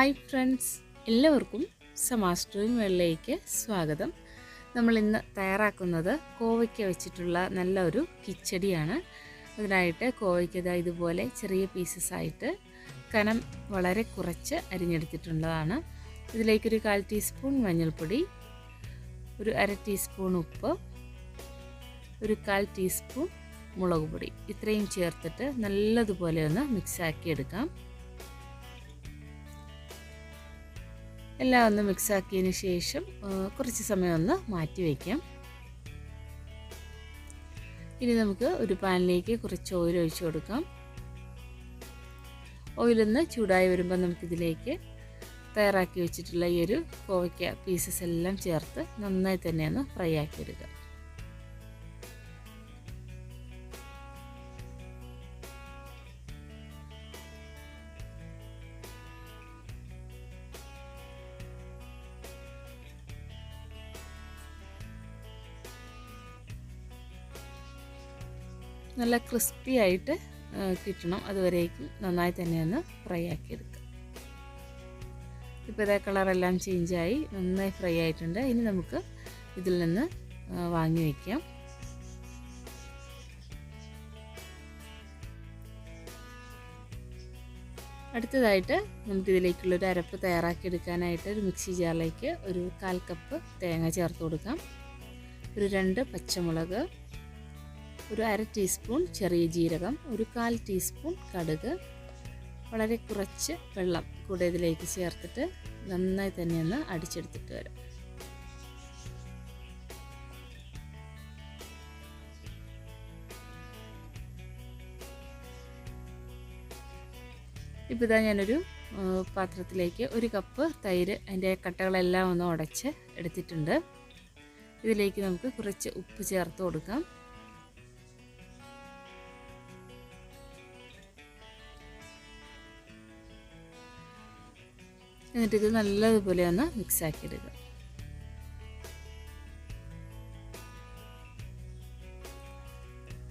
Hi friends. എല്ലാവർക്കും സമാസ്റ്ററും വെള്ളയിലേക്ക് സ്വാഗതം. നമ്മൾ ഇന്ന് തയ്യാറാക്കുന്നത് കോവയ്ക്ക വെച്ചിട്ടുള്ള നല്ല ഒരു കിച്ചടിയാണ്. അതിനായിട്ട് കോവയ്ക്ക ദാ ഇതുപോലെ ചെറിയ പീസസ് ആയിട്ട് കനം വളരെ കുറച്ച് അരിഞ്ഞെടുത്തിട്ടുള്ളതാണ്. ഇതിലേക്കൊരു കാൽ ടീസ്പൂൺ മഞ്ഞൾപ്പൊടി ഒരു അര ടീസ്പൂൺ ഉപ്പ് ഒരു കാൽ ടീസ്പൂൺ മുളക് പൊടി ഇത്രയും ചേർത്തിട്ട് നല്ലതുപോലെ ഒന്ന് മിക്സാക്കി എടുക്കാം എല്ലാം ഒന്ന് മിക്സാക്കിയതിന് ശേഷം കുറച്ച് സമയം ഒന്ന് മാറ്റി വയ്ക്കാം. ഇനി നമുക്ക് ഒരു പാനിലേക്ക് കുറച്ച് ഓയിൽ ഒഴിച്ചു കൊടുക്കാം. ഓയിലൊന്ന് ചൂടായി വരുമ്പോൾ നമുക്കിതിലേക്ക് തയ്യാറാക്കി വെച്ചിട്ടുള്ള ഈ ഒരു കോവയ്ക്ക പീസസ് എല്ലാം ചേർത്ത് നന്നായി തന്നെ ഒന്ന് ഫ്രൈ ആക്കി നല്ല ക്രിസ്പി ആയിട്ട് കിട്ടണം. അതുവരേക്കും നന്നായി തന്നെ ഒന്ന് ഫ്രൈ ആക്കി എടുക്കുക ഇപ്പോൾ ഇതേ കളറെല്ലാം ചേഞ്ചായി നന്നായി ഫ്രൈ ആയിട്ടുണ്ട്. ഇനി നമുക്ക് ഇതിൽ നിന്ന് വാങ്ങി വയ്ക്കാം അടുത്തതായിട്ട് നമുക്കിതിലേക്കുള്ളൊരു അരപ്പ് തയ്യാറാക്കി എടുക്കാനായിട്ട് ഒരു മിക്സി ജാറിലേക്ക് ഒരു കാൽ കപ്പ് തേങ്ങ ചേർത്ത് കൊടുക്കാം. ഒരു രണ്ട് പച്ചമുളക് ഒരു അര ടീസ്പൂൺ ചെറിയ ജീരകം ഒരു കാൽ ടീസ്പൂൺ കടുക് വളരെ കുറച്ച് വെള്ളം കൂടെ ഇതിലേക്ക് ചേർത്തിട്ട് നന്നായി തന്നെ ഒന്ന് അടിച്ചെടുത്തിട്ട് വരാം. ഇപ്പോൾ ഇതാ ഞാനൊരു പാത്രത്തിലേക്ക് ഒരു കപ്പ് തൈര് അതിന്റെ കട്ടകളെല്ലാം ഒന്ന് ഉടച്ച് എടുത്തിട്ടുണ്ട്. ഇതിലേക്ക് നമുക്ക് കുറച്ച് ഉപ്പ് ചേർത്ത് കൊടുക്കാം. എന്നിട്ട് ഇത് നല്ലതുപോലെ ഒന്ന് മിക്സ് ആക്കി എടുക്കുക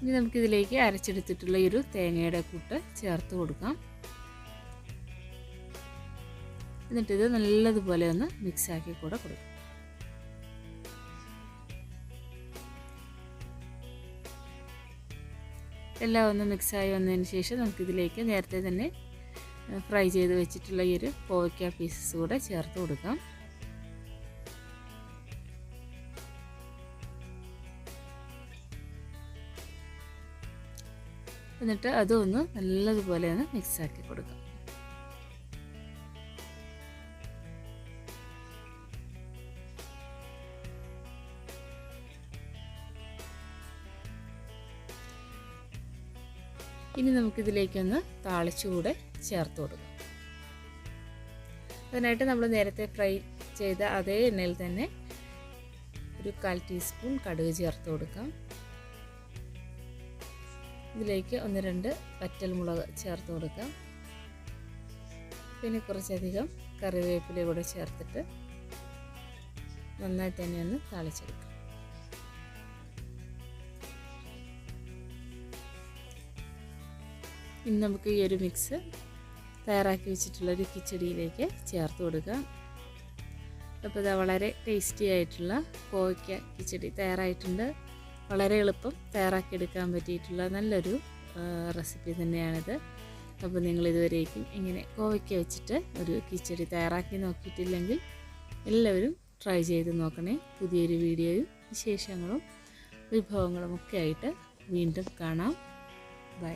ഇനി നമുക്കിതിലേക്ക് അരച്ചെടുത്തിട്ടുള്ള ഒരു തേങ്ങയുടെ കൂട്ട് ചേർത്ത് കൊടുക്കാം. എന്നിട്ടിത് നല്ലതുപോലെ ഒന്ന് മിക്സ് ആക്കി കൂടെ കൊടുക്കാം. എല്ലാം ഒന്ന് മിക്സായി വന്നതിന് ശേഷം നമുക്കിതിലേക്ക് നേരത്തെ തന്നെ ഫ്രൈ ചെയ്ത് വെച്ചിട്ടുള്ള ഈ ഒരു കോവയ്ക്ക പീസസ് കൂടെ ചേർത്ത് കൊടുക്കാം. എന്നിട്ട് അതൊന്ന് നല്ലതുപോലെ ഒന്ന് മിക്സാക്കി കൊടുക്കാം. ഇനി നമുക്കിതിലേക്കൊന്ന് താളിച്ചുകൂടെ ചേർത്ത് കൊടുക്കാം. അതിനായിട്ട് നമ്മൾ നേരത്തെ ഫ്രൈ ചെയ്ത അതേ എണ്ണയിൽ തന്നെ ഒരു കാൽ ടീസ്പൂൺ കടുക് ചേർത്ത് കൊടുക്കാം. ഇതിലേക്ക് ഒന്ന് രണ്ട് വറ്റൽമുളക് ചേർത്ത് കൊടുക്കാം. പിന്നെ കുറച്ചധികം കറിവേപ്പില കൂടെ ചേർത്തിട്ട് നന്നായി തന്നെ ഒന്ന് താളിച്ചെടുക്കാം. ഇനി നമുക്ക് ഈ ഒരു മിക്സ് തയ്യാറാക്കി വെച്ചിട്ടുള്ളൊരു കിച്ചടിയിലേക്ക് ചേർത്ത് കൊടുക്കാം. അപ്പോൾ ഇതാ വളരെ ടേസ്റ്റി ആയിട്ടുള്ള കോവയ്ക്ക കിച്ചടി തയ്യാറായിട്ടുണ്ട്. വളരെ എളുപ്പം തയ്യാറാക്കിയെടുക്കാൻ പറ്റിയിട്ടുള്ള നല്ലൊരു റെസിപ്പി തന്നെയാണിത്. അപ്പോൾ നിങ്ങൾ ഇതുവരേക്കും ഇങ്ങനെ കോവയ്ക്ക വെച്ചിട്ട് ഒരു കിച്ചടി തയ്യാറാക്കി നോക്കിയിട്ടില്ലെങ്കിൽ എല്ലാവരും ട്രൈ ചെയ്ത് നോക്കണേ. പുതിയൊരു വീഡിയോയും വിശേഷങ്ങളും വിഭവങ്ങളും ഒക്കെ ആയിട്ട് വീണ്ടും കാണാം. ബൈ